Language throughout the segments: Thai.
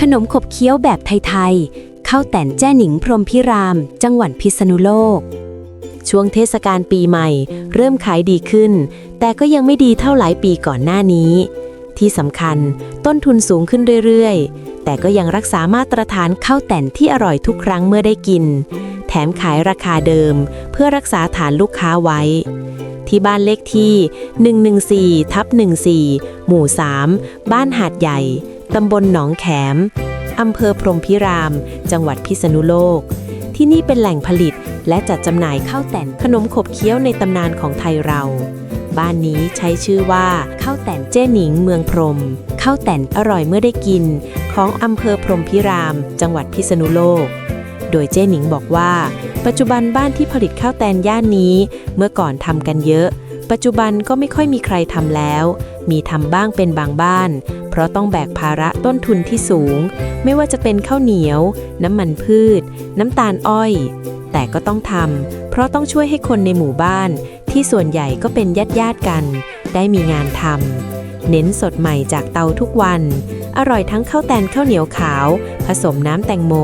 ขนมขบเคี้ยวแบบไทยๆเข้าแต่นแจ้หนิงพรหมพิราม จังหวัดพิษณุโลก ช่วงเทศกาลปีใหม่ เริ่มขายดีขึ้น แต่ก็ยังไม่ดีเท่าหลายปีก่อนหน้านี้ ที่สำคัญต้นทุนสูงขึ้นเรื่อยๆ แต่ก็ยังรักษามาตรฐานข้าวแต่นที่อร่อยทุกครั้งเมื่อได้กิน แถมขายราคาเดิม เพื่อรักษาฐานลูกค้าไว้ที่บ้านเลขที่ 114 ทับ 14 หมู่ 3 บ้านหาดใหญ่ ตำบลหนองแขม อำเภอพรหมพิราม จังหวัดพิษณุโลก ที่นี่เป็นแหล่งผลิตและจัดจำหน่ายข้าวแต่นขนมขบเคี้ยวในตำนานของไทยเรา บ้านนี้ใช้ชื่อว่าข้าวแต่นเจ้หนิงเมืองพรหมข้าวแต่นอร่อยเมื่อได้กิน ของอำเภอพรหมพิราม จังหวัดพิษณุโลก โดยเจ้หนิงบอกว่า ปัจจุบันบ้านที่ผลิตข้าวแตนย่านนี้ เมื่อก่อนทำกันเยอะปัจจุบันก็ไม่ค่อยมีใครทำแล้ว มีทำบ้างเป็นบางบ้าน ราะต้องแบกภาระต้นทุนที่สูง ไม่ว่าจะเป็นข้าวเหนียว น้ำมันพืช น้ำตาลอ้อย แต่ก็ต้องทำเพราะต้องช่วยให้คนในหมู่บ้าน ที่ส่วนใหญ่ก็เป็นญาติญาติๆกัน ได้มีงานทำเน้นสดใหม่จากเตาทุกวัน อร่อยทั้งข้าวแตนข้าวเหนียวขาว ผสมน้ำแตงโม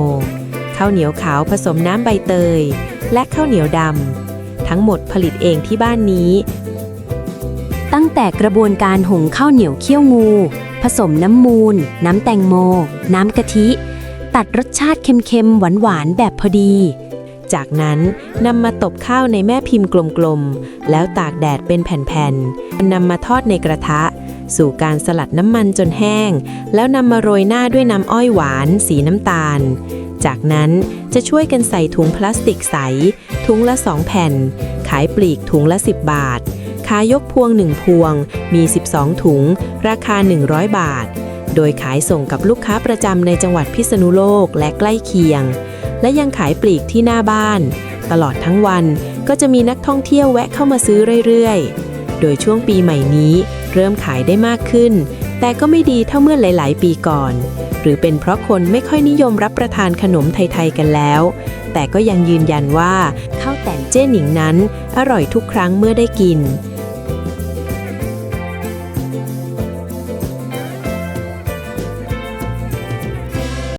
ข้าวเหนียวขาวผสมน้ำใบเตย และข้าวเหนียวดำทั้งหมดผลิตเองที่บ้านนี้ ตั้งแต่กระบวนการหุงข้าวเหนียวเคี่ยวงู ผสมน้ำมูล น้ำแตงโม น้ำกะทิ ตัดรสชาติเค็มๆ หวานๆ แบบพอดี จากนั้นนำมาตบข้าวในแม่พิมพ์กลมๆ แล้วตากแดดเป็นแผ่นๆนำมาทอดในกระทะ สู่การสลัดน้ำมันจนแห้ง แล้วนำมาโรยหน้าด้วยน้ำอ้อยหวาน สีน้ำตาล จากนั้นจะช่วยกันใส่ถุงพลาสติกใส ถุงละ2แผ่น ขายปลีกถุงละ 10 บาท ขายยกพวง 1 พวง มี 12 ถุง ราคา 100 บาท โดยขายส่งกับลูกค้าประจำในจังหวัดพิษณุโลกและใกล้เคียง และยังขายปลีกที่หน้าบ้าน ตลอดทั้งวันก็จะมีนักท่องเที่ยวแวะเข้ามาซื้อเรื่อยๆ โดยช่วงปีใหม่นี้ เริ่มขายได้มากขึ้น แต่ก็ไม่ดีเท่าเมื่อหลาย ๆ ปีก่อน หรือเป็นเพราะคนไม่ค่อยนิยมรับประทานขนมไทย ๆ กันแล้ว แต่ก็ยังยืนยันว่าข้าวแต่นเจ้หนิงนั้น อร่อยทุกครั้งเมื่อได้กิน